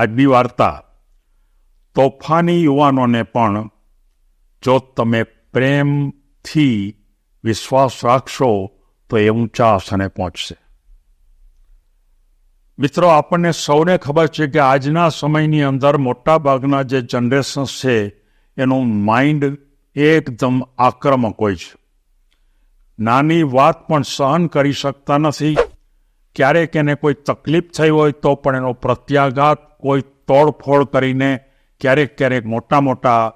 આજની વાર્તા, તોફાની યુવાનોને પણ જો તમે પ્રેમથી વિશ્વાસ રાખશો, તો એ ઊંચા આસને પહોંચશે. મિત્રો, આપણને સૌને ખબર છે કે આજના સમયની અંદર મોટાભાગના જે જનરેશન્સ છે, એનું માઇન્ડ એકદમ આક્રમક હોય છે. નાની વાત પણ સહન કરી શકતા નથી. ક્યારેક એને કોઈ તકલીફ થઈ હોય તો પણ એનો પ્રત્યાઘાત કોઈ તોડફોડ કરીને ક્યારેક ક્યારેક મોટા મોટા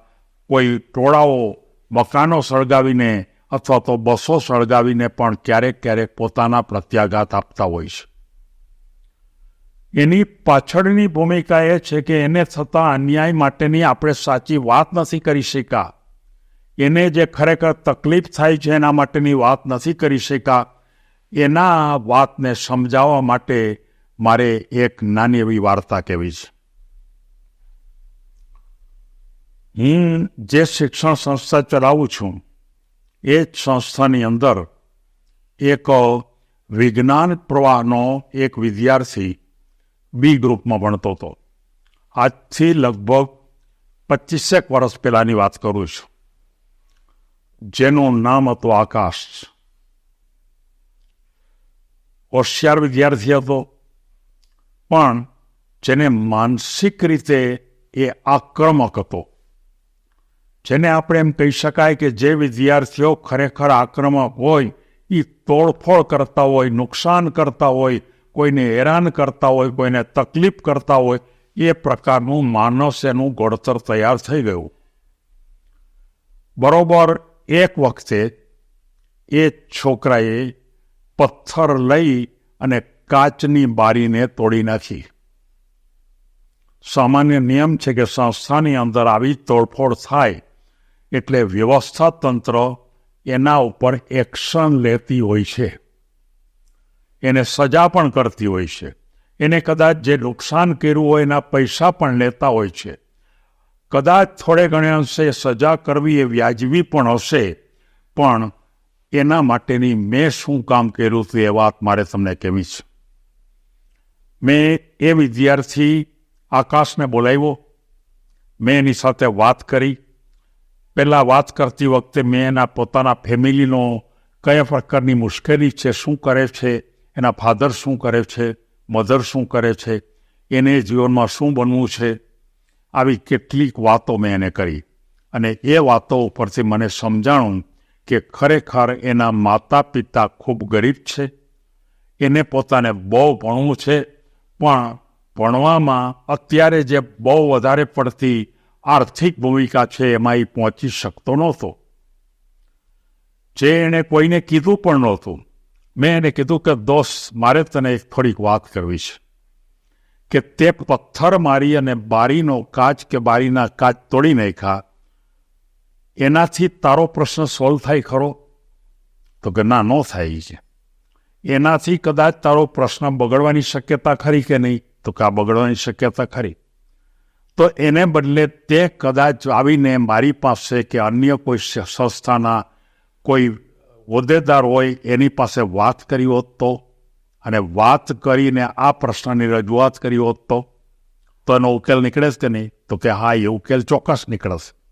કોઈ ટોળાઓ મકાનો સળગાવીને અથવા તો બસો સળગાવીને પણ ક્યારેક ક્યારેક પોતાના પ્રત્યાઘાત આપતા હોય છે. એની પાછળની ભૂમિકા એ છે કે એને થતા અન્યાય માટેની આપણે સાચી વાત નથી કરી શકા. એને જે ખરેખર તકલીફ થાય છે એના માટેની વાત નથી કરી શકા. એના વાતને સમજાવવા માટે મારે એક નાની એવી વાર્તા કહેવી છે. હું જે શિક્ષણ સંસ્થા ચલાવું છું, એ જ સંસ્થાની અંદર એક વિજ્ઞાન પ્રવાહનો એક વિદ્યાર્થી બી ગ્રુપમાં ભણતો હતો. આજથી લગભગ પચીસેક વર્ષ પહેલાંની વાત કરું છું. જેનું નામ હતું આકાશ. હોશિયાર વિદ્યાર્થી હતો. પણ જેને માનસિક રીતે એ આક્રમક હતો. જેને આપણે એમ કહી શકાય કે જે વિદ્યાર્થીઓ ખરેખર આક્રમક હોય એ તોડફોડ કરતા હોય, નુકસાન કરતા હોય, કોઈને હેરાન કરતા હોય, કોઈને તકલીફ કરતા હોય, એ પ્રકારનું માનસ એનું ઘડતર તૈયાર થઈ ગયું. બરોબર એક વખતે એ છોકરાએ પથ્થર લઈ અને કાચની બારીને તોડી નાખી. સામાન્ય નિયમ છે કે સંસ્થાની અંદર આવી તોડફોડ થાય એટલે વ્યવસ્થા તંત્ર એના ઉપર એક્શન લેતી હોય છે. એને સજા પણ કરતી હોય છે. એને કદાચ જે નુકસાન કર્યું હોય એના પૈસા પણ લેતા હોય છે. કદાચ થોડે ઘણે અંશે સજા કરવી એ વ્યાજબી પણ હશે, પણ એના માટેની મેં શું કામ કર્યું હતું એ વાત મારે તમને કહેવી છે. મેં એ વિદ્યાર્થી આકાશને બોલાવ્યો. મેં એની સાથે વાત કરી. પહેલાં વાત કરતી વખતે મેં એના પોતાના ફેમિલીનો કયા પ્રકારની મુશ્કેલી છે, શું કરે છે, એના ફાધર શું કરે છે, મધર શું કરે છે, એને જીવનમાં શું બનવું છે, આવી કેટલીક વાતો મેં એને કરી. અને એ વાતો ઉપરથી મને સમજાણું કે ખરેખર એના માતા પિતા ખૂબ ગરીબ છે. એને પોતાને બહુ ભણવું છે. પણ ભણવામાં અત્યારે જે બહુ વધારે પડતી આર્થિક ભૂમિકા છે એમાં એ પહોંચી શકતો નહોતો. જે એણે કોઈને કીધું પણ નહોતું. મેં એને કીધું કે દોસ્ત મારે તને એક થોડીક વાત કરવી છે. કે તે પથ્થર મારી અને બારીનો કાચ કે બારીના કાચ તોડી નાખ્યા. એનાથી તારો પ્રશ્ન સોલ્વ થાય ખરો? તો કે, ના, ન થાય છે. એનાથી કદાચ તારો પ્રશ્ન બગડવાની શક્યતા ખરી કે નહીં? તો કે આ બગડવાની શક્યતા ખરી. તો એને બદલે તે કદાચ આવીને મારી પાસે કે અન્ય કોઈ સંસ્થાના કોઈ હોદ્દેદાર હોય, એની પાસે વાત કરી હોત તો? અને વાત કરીને આ પ્રશ્નની રજૂઆત કરી હોત તો? એનો ઉકેલ નીકળે કે નહીં? તો કે હા, એ ઉકેલ ચોક્કસ નીકળશે.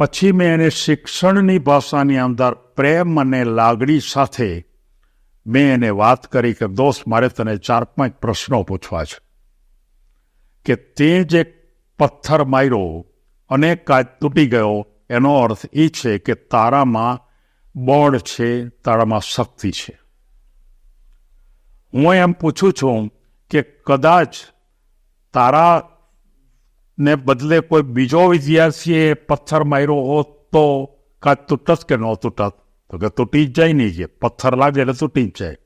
પછી મેં એને શિક્ષણની ભાષાની અંદર પ્રેમ અને લાગણી સાથે મેં એને વાત કરી કે, દોસ્ત, મારે તને ચાર પાંચ પ્રશ્નો પૂછવા છે. કે તે જે પથ્થર માર્યો અને કાચ તૂટી ગયો. એનો અર્થ એ છે કે તારામાં બળ છે, તારામાં શક્તિ છે. હું એમ પૂછું છું કે કદાચ તારા ને બદલે કોઈ બીજો વિદ્યાર્થીએ પથ્થર માર્યો હોત તો કાં તૂટત કે ન તૂટત? તો કે તૂટી જ જાય નહીં છે પથ્થર લાગે એટલે તૂટી જ જાય.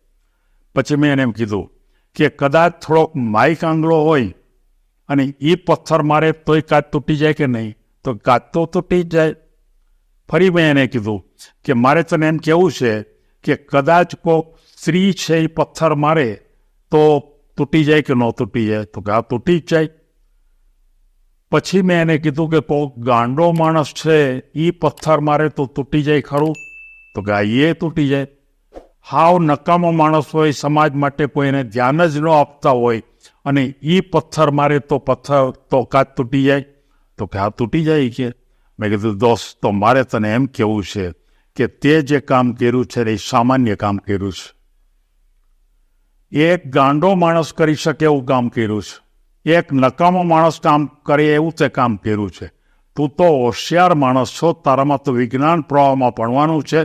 પછી મેં એને એમ કીધું કે કદાચ થોડોક માઇક આંગળો હોય અને એ પથ્થર મારે તોય કાચ તૂટી જાય કે નહીં? તો કાચ તો તૂટી જ જાય. ફરી મેં એને કીધું કે મારે તને એમ કહેવું છે કે કદાચ કોઈક સ્ત્રી છે એ પથ્થર મારે તો તૂટી જાય કે ન તૂટી જાય? તો કે આ તૂટી જ જાય. પછી મેં એને કીધું કે કોઈક ગાંડો માણસ છે એ પથ્થર મારે તો તૂટી જાય ખરું. તો કે એ તૂટી જાય. હાવ નકામો માણસ હોય, સમાજ માટે કોઈ એને ધ્યાન જ ન આપતા હોય, અને એ પથ્થર મારે તો પથ્થર તો કાચ તૂટી જાય. તો કે, આ તૂટી જાય કે? મેં કીધું, દોસ્ત, તો મારે તને એમ કહેવું છે કે તે જે કામ કર્યું છે એ સામાન્ય કામ કર્યું છે. એક ગાંડો માણસ કરી શકે એવું કામ કર્યું છે. એક નકામો માણસ કામ કરે એવું તે કામ કર્યું છે. તું તો હોશિયાર માણસ છો તારામાં તો વિજ્ઞાન પ્રવાહમાં ભણવાનું છે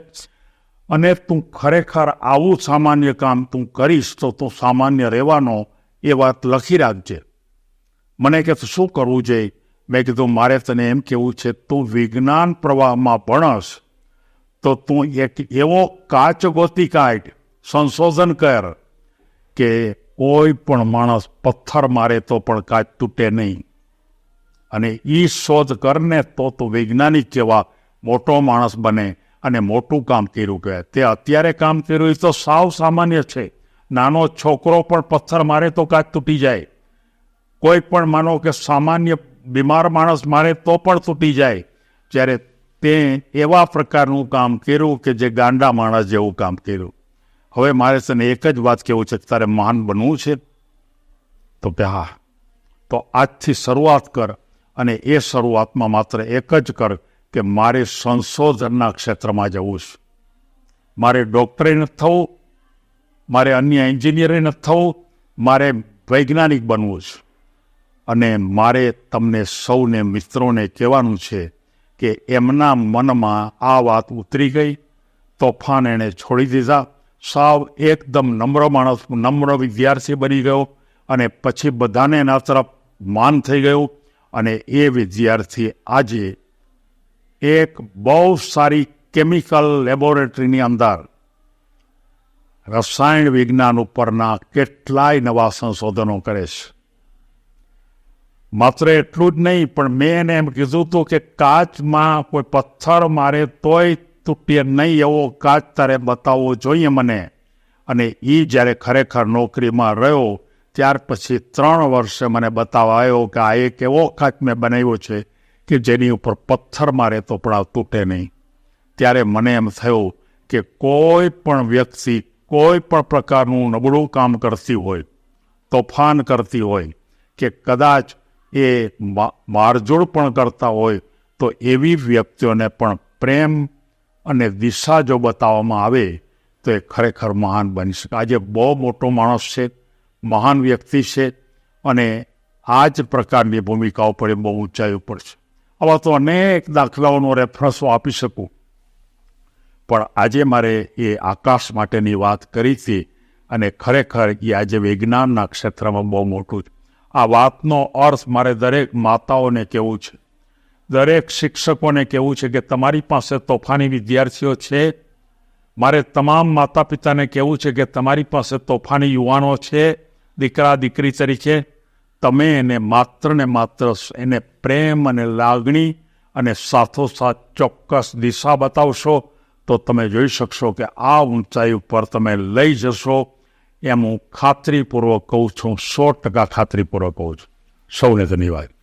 અને તું ખરેખર આવું સામાન્ય કામ તું કરીશ તો તું સામાન્ય રહેવાનો એ વાત લખી રાખજે. મને કે શું કરવું જોઈએ? મેં કીધું, મારે તને એમ કેવું છે, તું વિજ્ઞાન પ્રવાહમાં ભણસ તો તું એક એવો કાચ ગોતી કાઢ, સંશોધન કર કે કોઈ પણ માણસ પથ્થર મારે તો પણ કાચ તૂટે નહીં. અને એ શોધ કરને તો તું વૈજ્ઞાનિક જેવા મોટો માણસ બને અને મોટું કામ કર્યું કહેવાય. તે અત્યારે કામ કર્યું એ તો સાવ સામાન્ય છે. નાનો છોકરો પણ પથ્થર મારે તો કાચ તૂટી જાય. કોઈ પણ માનો કે સામાન્ય બીમાર માણસ મારે તો પણ તૂટી જાય. જ્યારે તે એવા પ્રકારનું કામ કર્યું કે જે ગાંડા માણસ જેવું કામ કર્યું. હવે મારે તને એક જ વાત કહેવું છે કે તારે મહાન બનવું છે? તો કે હા તો આજથી શરૂઆત કર અને એ શરૂઆતમાં માત્ર એક જ કર કે મારે સંશોધનના ક્ષેત્રમાં જવું છે. મારે ડૉક્ટરે નથી થવું, મારે અન્ય એન્જિનિયરે નથી થવું, મારે વૈજ્ઞાનિક બનવું છે. અને મારે તમને સૌને મિત્રોને કહેવાનું છે કે એમના મનમાં આ વાત ઉતરી ગઈ, તોફાન એણે છોડી દીધા. સાવ એકદમ નમ્ર માણસ, નમ્ર વિદ્યાર્થી બની ગયો અને પછી બધાને એના તરફ માન થઈ ગયું અને એ વિદ્યાર્થી આજે એક બહુ સારી કેમિકલ લેબોરેટરીની અંદર રસાયણ વિજ્ઞાન ઉપરના કેટલાય નવા સંશોધનો કરે છે. માત્ર એટલું જ નહીં, પણ મેં એને એમ કીધું હતું કે કાચમાં કોઈ પથ્થર મારે તોય તૂટીએ નહીં એવો કાચ તારે બતાવવો જોઈએ મને. અને એ જ્યારે ખરેખર નોકરીમાં રહ્યો, ત્યાર પછી ત્રણ વર્ષે મને બતાવવા આવ્યો કે આ એક એવો કાચ મેં બનાવ્યો છે કે જેની ઉપર પથ્થર મારે તો પણ તૂટે નહીં. ત્યારે મને એમ થયું કે કોઈ પણ વ્યક્તિ કોઈ પણ પ્રકારનું નબળું કામ કરતી હોય, તોફાન કરતી હોય, કે કદાચ એ મારજોડ પણ કરતા હોય, તો એવી વ્યક્તિઓને પણ પ્રેમ અને દિશા જો બતાવવામાં આવે, તો એ ખરેખર મહાન બની શકે. આજે બહુ મોટો માણસ છે, મહાન વ્યક્તિ છે, અને આ જ પ્રકારની ભૂમિકાઓ પર એ બહુ ઊંચાઈ ઉપર છે. આવા તો અનેક દાખલાઓનો રેફરન્સ આપી શકું. પણ આજે મારે એ આકાશ માટેની વાત કરી હતી અને ખરેખર એ આજે વિજ્ઞાનના ક્ષેત્રમાં બહુ મોટું છે. આ વાતનો અર્થ મારે દરેક માતાઓને કહેવું છે. દરેક શિક્ષકોને કહેવું છે કે તમારી પાસે તોફાની વિદ્યાર્થીઓ છે. મારે તમામ માતા પિતાને કહેવું છે કે તમારી પાસે તોફાની યુવાનો છે, દીકરા, દીકરી તરીકે. તમે એને માત્ર ને માત્ર એને પ્રેમ અને લાગણી અને સાથોસાથ ચોક્કસ દિશા બતાવશો, તો તમે જોઈ શકશો કે આ ઊંચાઈ ઉપર તમે લઈ જશો. એમ હું ખાતરીપૂર્વક કહું છું, સો ટકા ખાતરીપૂર્વક કહું છું. સૌને ધન્યવાદ.